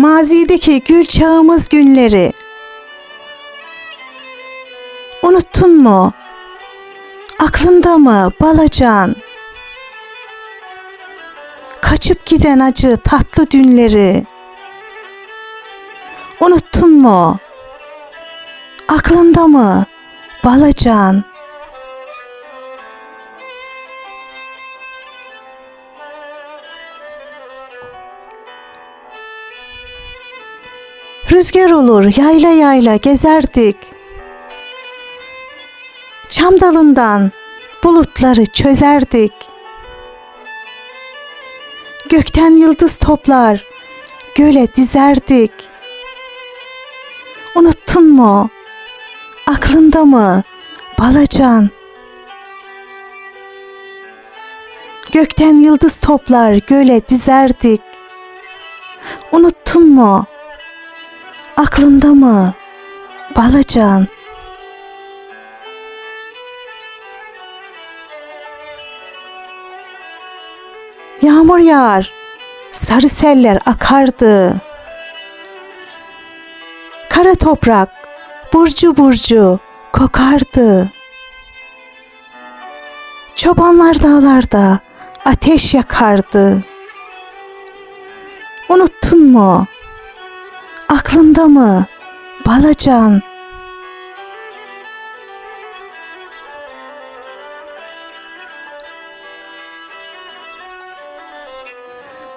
Mazideki gül çağımız günleri. Unuttun mu? Aklında mı balacan? Kaçıp giden acı tatlı dünleri. Unuttun mu? Aklında mı balacan? Rüzgar olur yayla yayla gezerdik. Çam dalından bulutları çözerdik. Gökten yıldız toplar göle dizerdik. Unuttun mu? Aklında mı? Balacan. Gökten yıldız toplar göle dizerdik. Unuttun mu? Aklında mı? Balacan. Yağmur yağar, sarı seller akardı. Kara toprak burcu burcu kokardı. Çobanlar dağlarda ateş yakardı. Unuttun mu? Aklında mı? Balacan.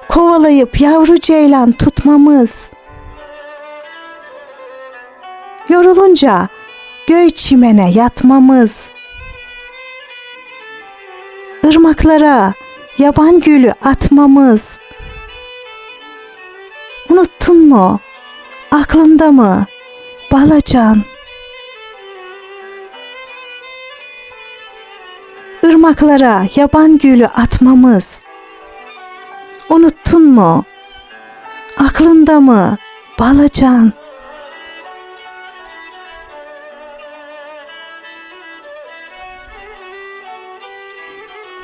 Kovalayıp yavru ceylan tutmamız. Yorulunca göğ çimene yatmamız. Irmaklara yaban gülü atmamız. Unuttun mu? Aklında mı? Balacan. Irmaklara yaban gülü atmamız. Unuttun mu? Aklında mı? Balacan.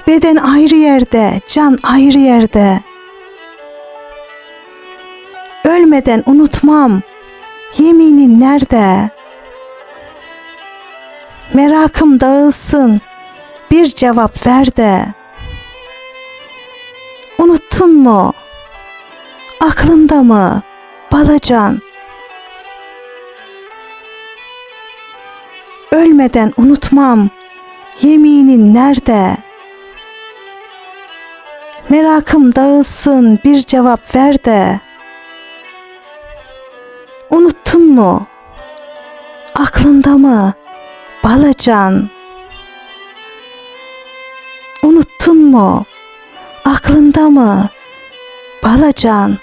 Beden ayrı yerde, can ayrı yerde. Ölmeden unutmam. Yeminin nerede? Merakım dağılsın. Bir cevap ver de. Unuttun mu? Aklında mı? Balacan. Ölmeden unutmam. Yeminin nerede? Merakım dağılsın bir cevap ver de. Unuttun mu? Aklında mı? Balacan. Unuttun mu? Aklında mı? Balacan.